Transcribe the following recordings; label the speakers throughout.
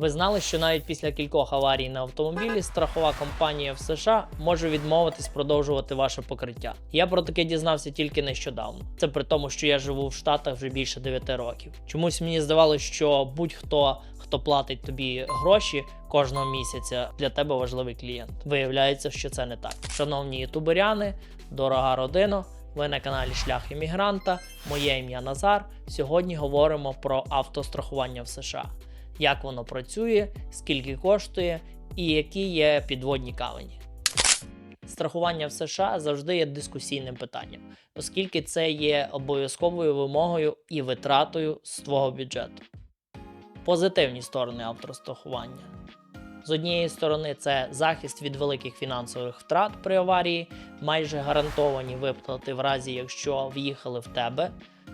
Speaker 1: Ви знали, що навіть після кількох аварій на автомобілі страхова компанія в США може відмовитись продовжувати ваше покриття. Я про таке дізнався тільки нещодавно. Це при тому, що я живу в Штатах вже більше 9 років. Чомусь мені здавалося, що будь-хто, хто платить тобі гроші кожного місяця, для тебе важливий клієнт. Виявляється, що це не так. Шановні ютуберяни, дорога родина. Ви на каналі Шлях іммігранта. Моє ім'я Назар. Сьогодні говоримо про автострахування в США, як воно працює, скільки коштує і які є підводні камені. Страхування в США завжди є дискусійним питанням, оскільки це є обов'язковою вимогою і витратою з твого бюджету. Позитивні сторони автострахування. З однієї сторони, це захист від великих фінансових втрат при аварії, майже гарантовані виплати в разі, якщо в'їхали в тебе,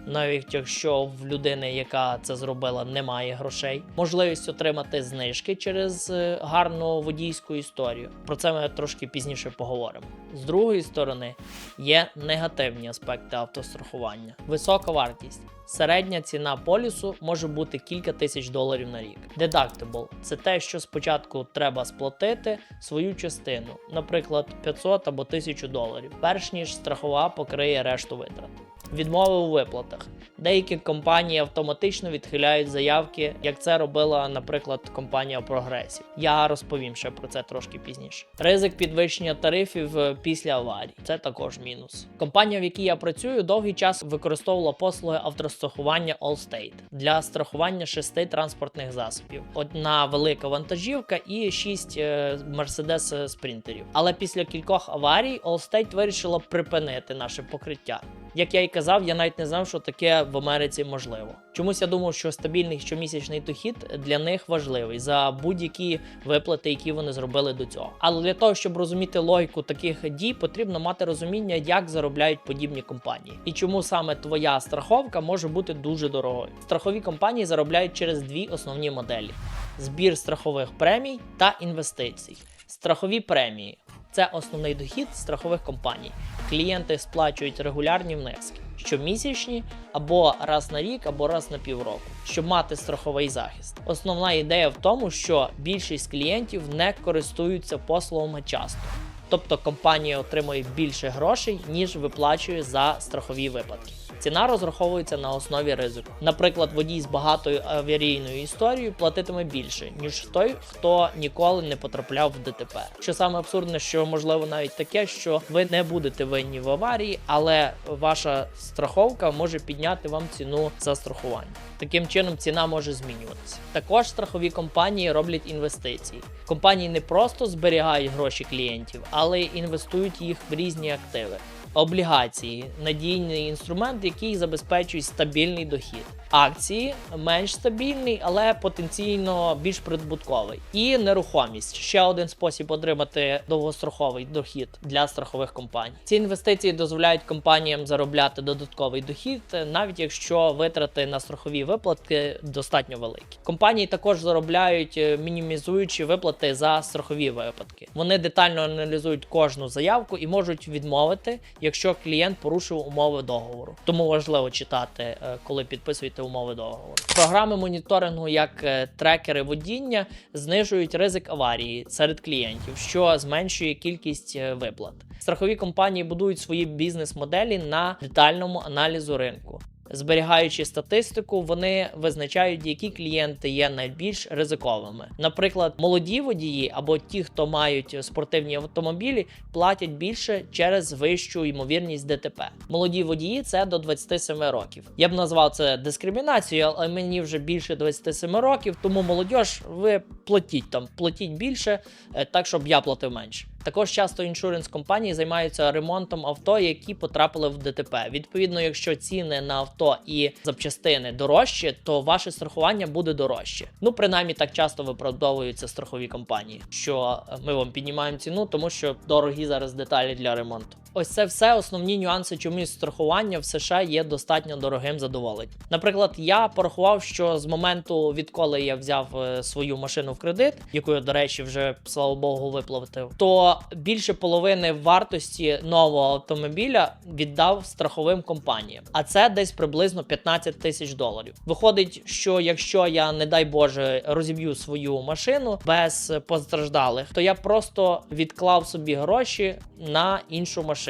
Speaker 1: навіть якщо в людини, яка це зробила, немає грошей, можливість отримати знижки через е, гарну водійську історію. Про це ми трошки пізніше поговоримо. З другої сторони, є негативні аспекти автострахування, висока вартість. Середня ціна полісу може бути кілька тисяч доларів на рік. Deductible – це те, що спочатку треба сплатити свою частину, наприклад, 500 або 1000 доларів, перш ніж страхова покриє решту витрат. Відмови у виплатах. Деякі компанії автоматично відхиляють заявки, як це робила, наприклад, компанія Progressive. Я розповім ще про це трошки пізніше. Ризик підвищення тарифів е, після аварії це також мінус. Компанія, в якій я працюю, довгий час використовувала послуги автострахування Allstate для страхування шести транспортних засобів: одна велика вантажівка і шість Mercedes спринтерів. Але після кількох аварій Allstate вирішила припинити наше покриття. Як я і казав, я навіть не знав, що таке в Америці можливо. Чомусь я думав, що стабільний щомісячний дохід для них важливий за будь-які виплати, які вони зробили до цього. Але для того, щоб розуміти логіку таких дій, потрібно мати розуміння, як заробляють подібні компанії, і чому саме твоя страховка може бути дуже дорогою. Страхові компанії заробляють через дві основні моделі: збір страхових премій та інвестицій. Страхові премії це основний дохід страхових компаній. Клієнти сплачують регулярні внески щомісячні або раз на рік, або раз на півроку, щоб мати страховий захист. Основна ідея в тому, що більшість клієнтів не користуються послугами часто. Тобто компанія отримує більше грошей, ніж виплачує за страхові випадки. Ціна розраховується на основі ризику. Наприклад, водій з багатою аварійною історією платитиме більше, ніж той, хто ніколи не потрапляв в ДТП. Що саме абсурдне, що можливо навіть таке, що ви не будете винні в аварії, але ваша страховка може підняти вам ціну за страхування. Таким чином ціна може змінюватися. Також страхові компанії роблять інвестиції. Компанії не просто зберігають гроші клієнтів, але й інвестують їх в різні активи. Облігації надійний інструмент, який забезпечує стабільний дохід. Акції менш стабільний, але потенційно більш прибутковий. І нерухомість ще один спосіб отримати довгостраховий дохід для страхових компаній. Ці інвестиції дозволяють компаніям заробляти додатковий дохід, навіть якщо витрати на страхові виплати достатньо великі. Компанії також заробляють е, мінімізуючи виплати за страхові випадки. Вони детально аналізують кожну заявку і можуть відмовити, якщо клієнт порушив умови договору. Тому важливо читати, е, коли підписуєте умови договору. Програми моніторингу, як е, трекери водіння, знижують ризик аварії серед клієнтів, що зменшує кількість е, виплат. Страхові компанії будують свої бізнес-моделі на детальному аналізу ринку. Зберігаючи статистику, вони визначають, які клієнти є найбільш ризиковими. Наприклад, молоді водії або ті, хто мають спортивні автомобілі, платять більше через вищу ймовірність ДТП. Молоді водії це до 27 років. Я б назвав це дискримінацією, але мені вже більше 27 років, тому молодь, ви платіть там, платіть більше, е, так щоб я платив менше. Також часто іншуренс компанії займаються ремонтом авто, які потрапили в ДТП. Відповідно, якщо ціни на авто і запчастини дорожчі, то ваше страхування буде дорожче. Ну, принаймні так часто виправдовуються страхові компанії, що е, ми вам піднімаємо ціну, тому що дорогі зараз деталі для ремонту. Ось це все основні нюанси, чому страхування в США є достатньо дорогим задоволенням. Наприклад, я порахував, що з моменту, відколи я взяв е, свою машину в кредит, яку я, до речі, вже слава Богу, виплатив, то більше половини вартості нового автомобіля віддав страховим компаніям. А це десь приблизно 15 тисяч доларів. Виходить, що якщо я, не дай Боже, розіб'ю свою машину без постраждалих, то я просто відклав собі гроші на іншу машину,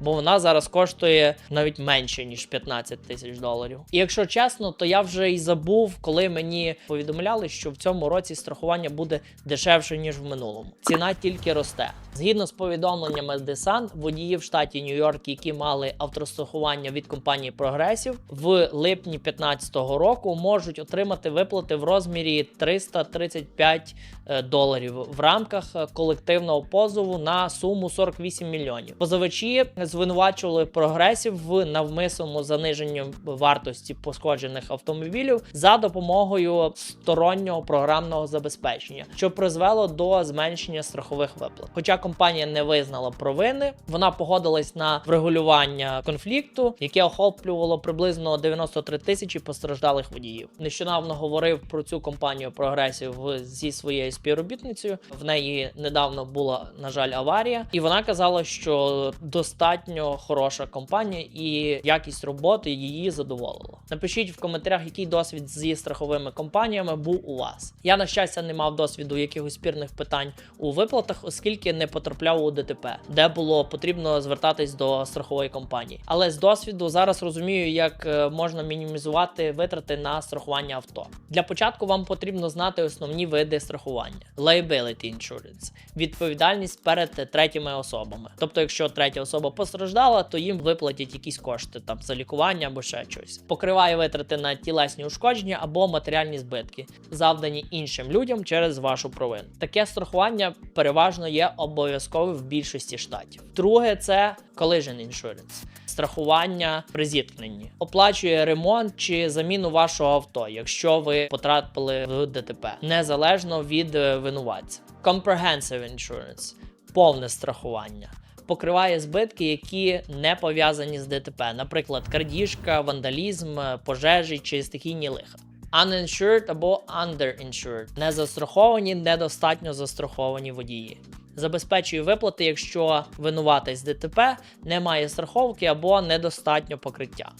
Speaker 1: бо вона зараз коштує навіть менше ніж 15 тисяч доларів. І якщо чесно, то я вже і забув, коли мені повідомляли, що в цьому році страхування буде дешевше ніж в минулому. Ціна тільки росте. Згідно з повідомленнями Sun, водії в штаті Нью-Йорк, які мали автострахування від компанії Progressive, в липні 2015 року можуть отримати виплати в розмірі 335 е, доларів в рамках е, колективного позову на суму 48 мільйонів. Позивачі звинувачували прогресів в навмисному заниженні вартості пошкоджених автомобілів за допомогою стороннього програмного забезпечення, що призвело до зменшення страхових виплат. Хоча компанія не визнала провини, вона погодилась на врегулювання конфлікту, яке охоплювало приблизно 93 тисячі постраждалих водіїв. Нещодавно говорив про цю компанію прогресів зі своєю співробітницею. В неї недавно була на жаль аварія, і вона казала, що достатньо хороша компанія і якість роботи її задоволила. Напишіть в коментарях, який досвід зі страховими компаніями був у вас. Я на щастя не мав досвіду якихось спірних питань у виплатах, оскільки не потрапляв у ДТП, де було потрібно звертатись до страхової компанії. Але з досвіду зараз розумію, як е, можна мінімізувати витрати на страхування авто. Для початку вам потрібно знати основні види страхування: liability insurance – відповідальність перед третіми особами. Тобто, якщо третя особа постраждала, то їм виплатять якісь кошти там за лікування або ще щось. Покриває витрати на тілесні ушкодження або матеріальні збитки, завдані іншим людям через вашу провину. Таке страхування переважно є обов'язковим в більшості штатів. Друге, це collision insurance – страхування при зіткненні, оплачує ремонт чи заміну вашого авто, якщо ви потрапили в ДТП, незалежно від е, винуватця. Comprehensive insurance – повне страхування. Покриває збитки, які не пов'язані з ДТП, наприклад, крадіжка, вандалізм, пожежі чи стихійні лиха. Uninsured або underinsured – незастраховані, недостатньо застраховані водії. Забезпечує виплати, якщо винуватець ДТП не має страховки або недостатньо покриття.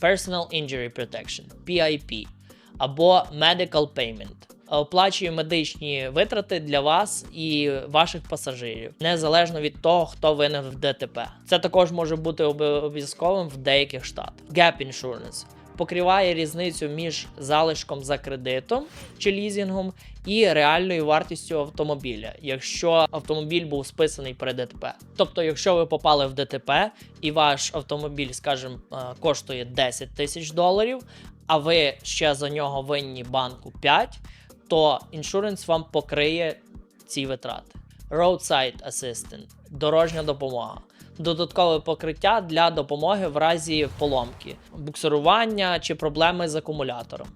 Speaker 1: Personal Injury Protection PIP або Medical Payment оплачує медичні витрати для вас і ваших пасажирів, незалежно від того, хто винен в ДТП. Це також може бути обов'язковим в деяких штатах. Gap Insurance покриває різницю між залишком за кредитом чи лізінгом і реальною вартістю автомобіля, якщо автомобіль був списаний при ДТП. Тобто, якщо ви попали в ДТП і ваш автомобіль, скажімо, е, коштує 10 тисяч доларів, а ви ще за нього винні банку 5, то іншуренс вам покриє ці витрати. Roadside Assistant – дорожня допомога. Додаткове покриття для допомоги в разі поломки, буксирування чи проблеми з акумулятором.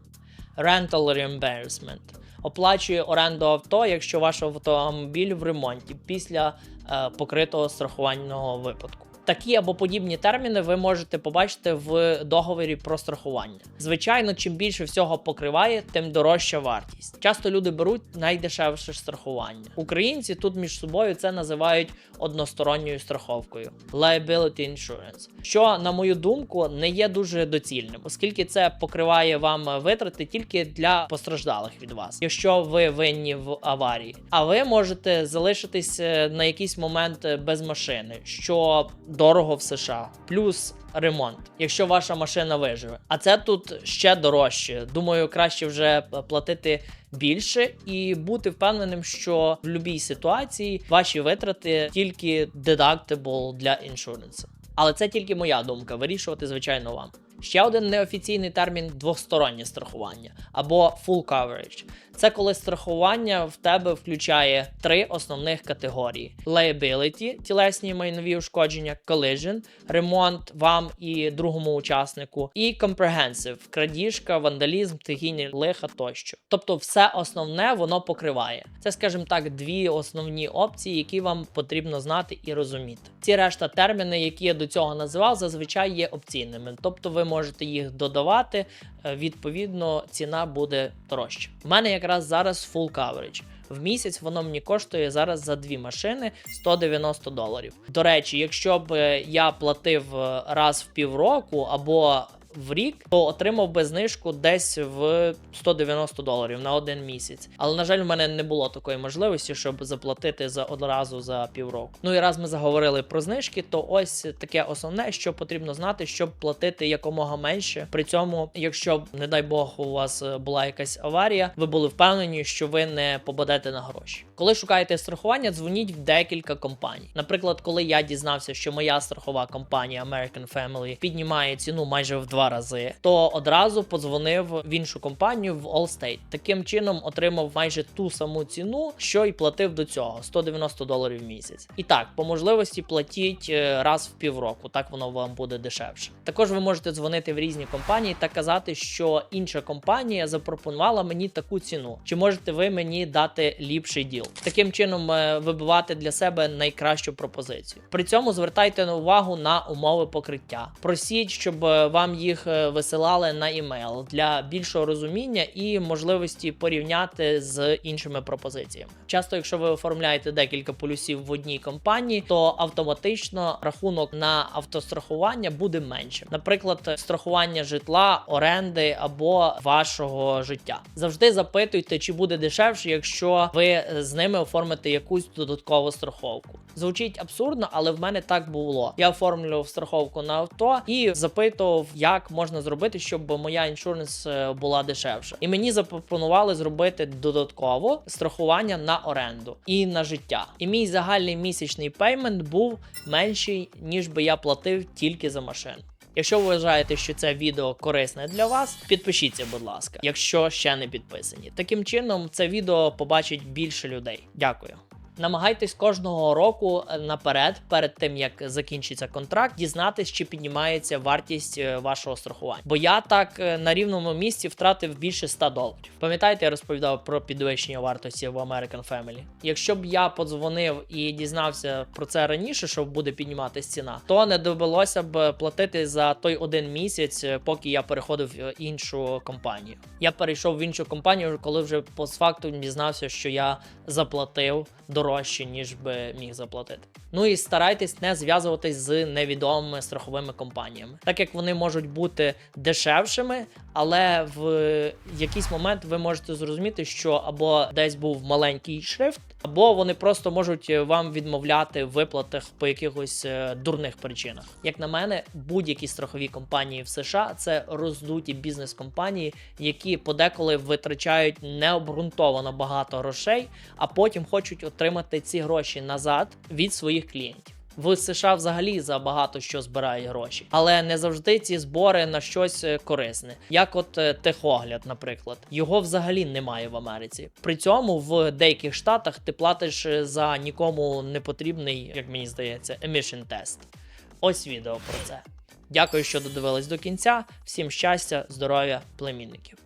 Speaker 1: Rental Reimbursement оплачує оренду авто, якщо ваш автомобіль в ремонті після е, покритого страхувального випадку. Такі або подібні терміни ви можете побачити в договорі про страхування. Звичайно, чим більше всього покриває, тим дорожча вартість. Часто люди беруть найдешевше страхування. Українці тут між собою це називають односторонньою страховкою liability insurance, що, на мою думку, не є дуже доцільним, оскільки це покриває вам витрати тільки для постраждалих від вас, якщо ви винні в аварії. А ви можете залишитись е, на якийсь момент е, без машини, що дорого в США, плюс ремонт, якщо ваша машина виживе. А це тут ще дорожче. Думаю, краще вже платити більше і бути впевненим, що в будь-якій ситуації ваші витрати тільки deductible для іншуренсу. Але це тільки моя думка. Вирішувати, звичайно, вам. Ще один неофіційний термін двостороннє страхування або full coverage. Це коли страхування в тебе включає три основних категорії: liability, тілесні майнові ушкодження, collision, ремонт вам і другому учаснику, і comprehensive – крадіжка, вандалізм, стихійні лиха тощо. Тобто, все основне воно покриває. Це, скажімо так, дві основні опції, які вам потрібно знати і розуміти. Ці решта терміни, які я до цього називав, зазвичай є опційними, тобто ви можете їх додавати. е, Відповідно, ціна буде дорожча. У мене якраз зараз full coverage. В місяць воно мені коштує зараз за дві машини 190 доларів. До речі, якщо б е, я платив е, раз в півроку або в рік, то отримав би знижку десь в 190 доларів на один місяць. Але на жаль, в мене не було такої можливості, щоб заплатити за одразу за півроку. Ну і раз ми заговорили про знижки, то ось таке основне, що потрібно знати, щоб платити якомога менше. При цьому, якщо не дай Бог, у вас була якась аварія, ви були впевнені, що ви не попадете на гроші. Коли шукаєте страхування, дзвоніть в декілька компаній. Наприклад, коли я дізнався, що моя страхова компанія American Family піднімає ціну майже в два рази, то одразу подзвонив в іншу компанію в Allstate. Таким чином отримав майже ту саму ціну, що й платив до цього 190 доларів в місяць. І так, по можливості платіть е, раз в півроку, так воно вам буде дешевше. Також ви можете дзвонити в різні компанії та казати, що інша компанія запропонувала мені таку ціну. Чи можете ви мені дати ліпший діл? Таким чином е, вибивати для себе найкращу пропозицію. При цьому звертайте на увагу на умови покриття. Просіть, щоб е, вам їх е, висилали на імейл для більшого розуміння і можливості порівняти з іншими пропозиціями. Часто, якщо ви оформляєте декілька полюсів в одній компанії, то автоматично рахунок на автострахування буде меншим. Наприклад, страхування житла, оренди або вашого життя. Завжди запитуйте, чи буде дешевше, якщо ви з ними оформите якусь додаткову страховку. Звучить абсурдно, але в мене так було. Я оформлював страховку на авто і запитував, як можна зробити, щоб моя іншуренс е, була дешевша. І мені запропонували зробити додатково страхування на оренду і на життя. І мій загальний місячний пеймент був менший, ніж би я платив тільки за машину. Якщо ви вважаєте, що це відео корисне для вас, підпишіться, будь ласка, якщо ще не підписані. Таким чином, це відео побачить більше людей. Дякую. Намагайтесь кожного року наперед, перед тим як закінчиться контракт, дізнатись, чи піднімається вартість е, вашого страхування. Бо я так е, на рівному місці втратив більше 100 доларів. Пам'ятаєте, я розповідав про підвищення вартості в American Family? Якщо б я подзвонив і дізнався про це раніше, що буде підніматись ціна, то не довелося б платити за той один місяць, е, поки я переходив в іншу компанію. Я перейшов в іншу компанію, коли вже постфактум дізнався, що я заплатив дорожче, ніж би міг заплатити. Ну і старайтесь не зв'язуватись з невідомими страховими компаніями, так як вони можуть бути дешевшими, але в якийсь момент ви можете зрозуміти, що або десь був маленький шрифт, або вони просто можуть вам відмовляти в виплатах по якихось е, дурних причинах. Як на мене, будь-які страхові компанії в США це роздуті бізнес-компанії, які подеколи витрачають необґрунтовано багато грошей, а потім хочуть отримати ці гроші назад від своїх клієнтів. В США взагалі за багато що збирають гроші, але не завжди ці збори на щось е, корисне, як от е, техогляд, наприклад, його взагалі немає в Америці. При цьому в деяких штатах ти платиш е, за нікому не потрібний, як мені здається, emission тест. Ось відео про це. Дякую, що додивились до кінця. Всім щастя, здоров'я, племінників.